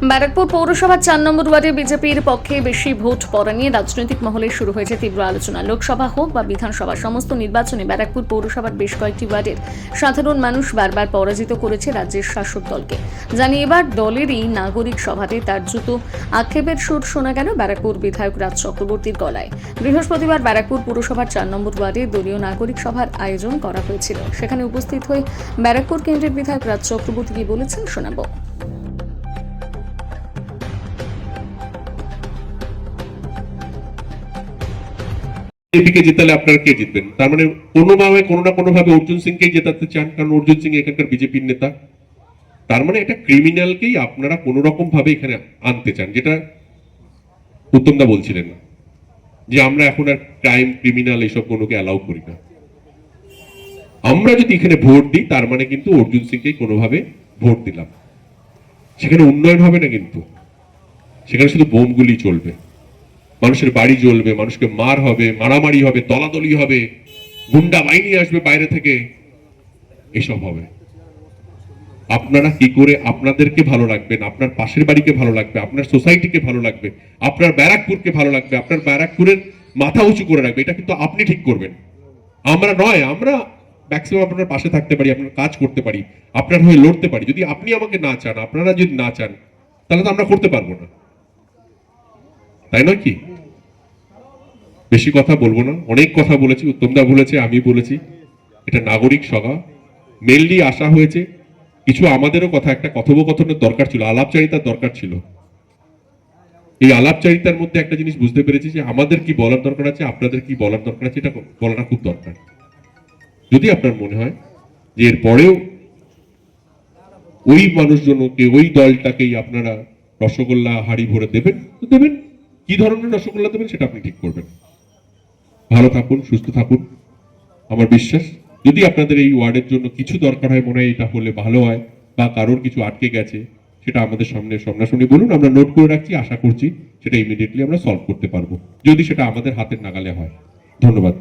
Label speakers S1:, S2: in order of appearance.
S1: ব্যারাকপুর পৌরসভার চার নম্বর ওয়ার্ডে বিজেপির পক্ষে বেশি ভোট পড়া নিয়ে রাজনৈতিক মহলে শুরু হয়েছে তীব্র আলোচনা। লোকসভা হোক বা বিধানসভা, সমস্ত নির্বাচনে ব্যারাকপুর পৌরসভার বেশ কয়েকটি ওয়ার্ডের সাধারণ মানুষ বারবার পরাজিত করেছে রাজ্যের শাসক দলকে। জানিয়ে এবার দলেরই নাগরিক সভাতে তার জুতো আক্ষেপের সুর শোনা গেল ব্যারাকপুর বিধায়ক রাজ চক্রবর্তীর গলায়। বৃহস্পতিবার ব্যারাকপুর পৌরসভার চার নম্বর ওয়ার্ডে দলীয় নাগরিক সভার আয়োজন করা হয়েছিল। সেখানে উপস্থিত হয়ে ব্যারাকপুর কেন্দ্রের বিধায়ক রাজ চক্রবর্তী কি বলেছেন শোনাবো।
S2: বিজেপিকে জেতালে আপনারা কে জিতবেন? তার মানে কোনোভাবে, কোনো না কোনো ভাবে অর্জুন সিংকেই জেতাতে চান, কারণ অর্জুন সিং এখানকার বিজেপির নেতা। তার মানে একটা ক্রিমিনালকেই আপনারা কোনো রকম ভাবে এখানে আনতে চান, যেটা উত্তমদা বলছিলেন। যে আমরা এখন আর ক্রাইম ক্রিমিনাল এইসব কোনোকে অ্যালাউ করি না। আমরা যদি এখানে ভোট দিই, তার মানে কিন্তু অর্জুন সিংকেই কোনোভাবে ভোট দিলাম। সেখানে উন্নয়ন হবে না কিন্তু। সেখানে শুধু বোমগুলি চলবে। মানুষের বাড়ি জ্বলবে, মানুষকে মার হবে, মারামারি হবে দলাদলি হবে, গুন্ডা বাহিনী আসবে বাইরে থেকে। এসব হবে। আপনারা কি করে আপনাদেরকে ভালো রাখবেন? আপনার পাশের বাড়িকে ভালো লাগবে, আপনার সোসাইটিকে ভালো লাগবে, আপনার ব্যারাকপুরকে ভালো লাগবে, আপনার ব্যারাকপুরের মাথা উঁচু করে রাখবে। এটা কিন্তু আপনি ঠিক করবেন। আমরা নয়, আমরা ম্যাক্সিমাম আপনার পাশে থাকতে পারি, আপনার কাজ করতে পারি, আপনার হয়ে লড়তে পারি। যদি আপনি আমাকে না চান, আপনারা যদি না চান, তাহলে তো আমরা করতে পারব না। তাই নয় কি? বেশি কথা বলব না। অনেক কথা বলেছি, উত্তমদা বলেছে, আমি বলেছি। এটা নাগরিক সভা। মেনলি আসা হয়েছে, কিছু আমাদেরও কথা, একটা কথোপকথনের দরকার ছিল, আলাপচারিতার দরকার ছিল। এই আলাপচারিতার মধ্যে একটা জিনিস বুঝতে পেরেছি যে আমাদের কি বলার দরকার আছে, আপনাদের কি বলার দরকার আছে, এটা বলাটা খুব দরকার। যদি আপনার মনে হয় যে এর পরেও ওই মানুষজনকে, ওই দলটাকেই আপনারা রসগোল্লা, হাড়ি ভরে দেবেন, তো দেবেন। কি ধরনের রসগোল্লা দেবেন সেটা আপনি ঠিক করবেন। ভালো থাকুন, সুস্থ থাকুন। আমার বিশ্বাস, যদি আপনাদের এই ওয়ার্ডের জন্য কিছু দরকার হয়, মনে হয় এটা হলে ভালো হয় বা কারোর কিছু আটকে গেছে, সেটা আমাদের সামনে সামনাসামনি বলুন, আমরা নোট করে রাখছি, আশা করছি সেটা ইমিডিয়েটলি আমরা সলভ করতে পারব, যদি সেটা আমাদের হাতের নাগালে হয়। ধন্যবাদ।